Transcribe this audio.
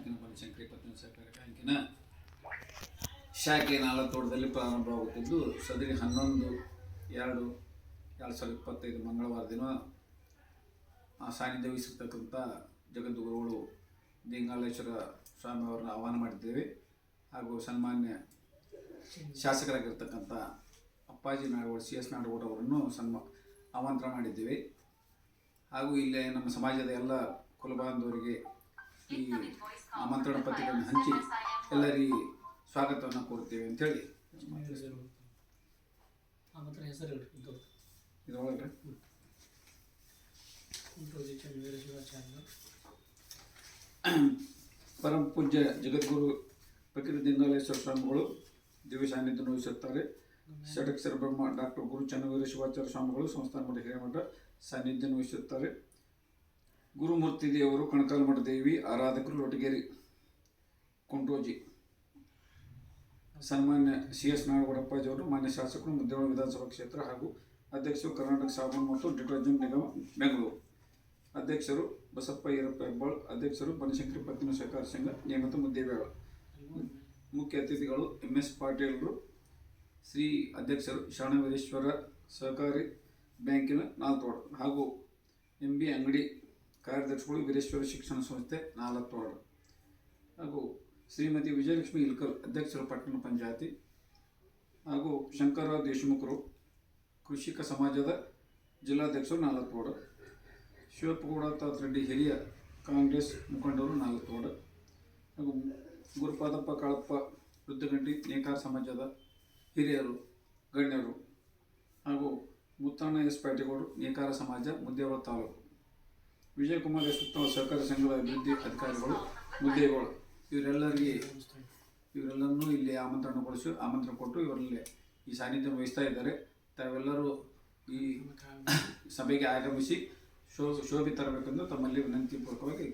ತಾಲೂಕಿನ ಬನಶಂಕರಿ ಪತ್ತಿನ ಸಹಕಾರ ಬ್ಯಾಂಕಿನ ಶಾಖೆ ನಾಳತೋಟದಲ್ಲಿ ಪ್ರಾರಂಭವಾಗುತ್ತಿದ್ದು ಸದರಿ ಹನ್ನೊಂದು, ಎರಡು ಎರಡು ಸಾವಿರದ ಇಪ್ಪತ್ತೈದು ಮಂಗಳವಾರ ದಿನ ಆ ಸಾನ್ನಿಧ್ಯ ವಹಿಸಿರ್ತಕ್ಕಂಥ ಜಗದ್ಗುರುಗಳು ಸ್ವಾಮಿ ಅವರನ್ನು ಆಹ್ವಾನ ಮಾಡಿದ್ದೇವೆ. ಹಾಗೂ ಸನ್ಮಾನ್ಯ ಶಾಸಕರಾಗಿರ್ತಕ್ಕಂಥ ಅಪ್ಪಾಜಿ ನಾಡಗೌಡ ಸಿ ಎಸ್ ನಾಡಗೌಡ ಅವರನ್ನು ಸನ್ಮಾ ಆಮಂತ್ರಣ ಮಾಡಿದ್ದೇವೆ. ಹಾಗೂ ಇಲ್ಲಿ ನಮ್ಮ ಸಮಾಜದ ಎಲ್ಲ ಕುಲಬಾಂಧವರಿಗೆ ಈ ಆಮಂತ್ರಣ ಪತ್ರಿಕೆಯನ್ನು ಹಂಚಿ ಎಲ್ಲರಿಗೆ ಸ್ವಾಗತವನ್ನು ಕೊಡ್ತೇವೆ ಅಂತೇಳಿ ಇದರೊಳಗೆ ಪರಮ ಪೂಜ್ಯ ಜಗದ್ಗುರು ಫಕೀರ ದಿಂಗಾಲೇಶ್ವರ ಸ್ವಾಮಿಗಳು ದಿವ್ಯ ಸಾನ್ನಿಧ್ಯ ವಹಿಸುತ್ತಾರೆ. ಷಡಕ್ಷರ ಬ್ರಹ್ಮ ಡಾಕ್ಟರ್ ಗುರು ಚನ್ನವೀರ ಶಿವಾಚಾರ್ಯ ಸ್ವಾಮಿಗಳು ಸಂಸ್ಥಾನ ಮಠ ಹಿರೇಮಠ ಸಾನ್ನಿಧ್ಯ ವಹಿಸುತ್ತಾರೆ. ಗುರುಮೂರ್ತಿ ದೇವರು ಕಣಕಾಲಮಠ ದೇವಿ ಆರಾಧಕರು ಲೊಟಗೇರಿ ಕುಂಟೋಜಿ. ಸನ್ಮಾನ್ಯ ಸಿ ಎಸ್ ನಾಡಗೌಡಪ್ಪಾಜಿ ಅವರು, ಮಾನ್ಯ ಶಾಸಕರು ಮುದ್ದೇವಾಡ ವಿಧಾನಸಭಾ ಕ್ಷೇತ್ರ ಹಾಗೂ ಅಧ್ಯಕ್ಷರು ಕರ್ನಾಟಕ ಸಾಬೂನ್ ಮತ್ತು ಡಿಟರ್ಜೆಂಟ್ ನಿಗಮ, ಬೆಂಗಳೂರು. ಅಧ್ಯಕ್ಷರು ಬಸಪ್ಪ ಈರಪ್ಪ ಹೆಬ್ಬಾಳ್, ಅಧ್ಯಕ್ಷರು ಬನಶಂಕರಿ ಪತ್ತಿನ ಸಹಕಾರ ಸಂಘ, ನೇಮಕ ಮುದ್ದೇಬೇಳ ಮುಖ್ಯ ಅತಿಥಿಗಳು ಎಂ ಎಸ್ ಪಾಟೀಲ್ರು, ಶ್ರೀ ಅಧ್ಯಕ್ಷರು ಶರಣವೀರೇಶ್ವರ ಸಹಕಾರಿ ಬ್ಯಾಂಕಿನ ನಾಲ್ತೋಡ ಹಾಗೂ ಎಂ ಬಿ ಅಂಗಡಿ ಕಾರ್ಯದರ್ಶಿಗಳು ವೀರೇಶ್ವರ ಶಿಕ್ಷಣ ಸಂಸ್ಥೆ ನಾಲ್ಕು ವಾರ್ಡ್ ಹಾಗೂ ಶ್ರೀಮತಿ ವಿಜಯಲಕ್ಷ್ಮಿ ಇಲ್ಕಲ್ ಅಧ್ಯಕ್ಷರು ಪಟ್ಟಣ ಪಂಚಾಯತಿ. ಹಾಗೂ ಶಂಕರರಾವ್ ದೇಶಮುಖರು, ಕೃಷಿಕ ಸಮಾಜದ ಜಿಲ್ಲಾಧ್ಯಕ್ಷರು ನಾಲ್ತೋಡ ಶಿವಪ್ಪಗೌಡ, ತಾತರೆಡ್ಡಿ ಹಿರಿಯ ಕಾಂಗ್ರೆಸ್ ಮುಖಂಡರು ನಾಲ್ತೋಡ ಹಾಗೂ ಗುರುಪಾದಪ್ಪ ಕಾಳಪ್ಪ ವೃದ್ಧಗಂಟಿ ನೇಕಾರ ಸಮಾಜದ ಹಿರಿಯರು, ಗಣ್ಯರು. ಹಾಗೂ ಮುತ್ತಣ್ಣ ಎಸ್. ಪೇಟೆಗೌಡರು ನೇಕಾರ ಸಮಾಜ ಮುದ್ದೇವಾಳ ತಾಲೂಕು. ವಿಜಯಕುಮಾರ್ ಎಸ್ ಉತ್ತಮ ಸಹಕಾರ ಸಂಘದ ಅಭಿವೃದ್ಧಿ ಅಧಿಕಾರಿಗಳು, ಮುದ್ದೆಗಳು. ಇವರೆಲ್ಲರಿಗೆ ಇವರೆಲ್ಲರನ್ನೂ ಇಲ್ಲಿ ಆಮಂತ್ರಣಗೊಳಿಸಿ, ಆಮಂತ್ರಣ ಕೊಟ್ಟು ಇವರಲ್ಲಿ ಈ ಸಾನ್ನಿಧ್ಯ ವಹಿಸ್ತಾ ಇದ್ದಾರೆ. ತಾವೆಲ್ಲರೂ ಈ ಸಭೆಗೆ ಆಗಮಿಸಿ, ಶೋ, ಶೋಭೆ ತರಬೇಕೆಂದು ತಮ್ಮಲ್ಲಿ ವಿನಂತಿ ಪೂರ್ವಕವಾಗಿ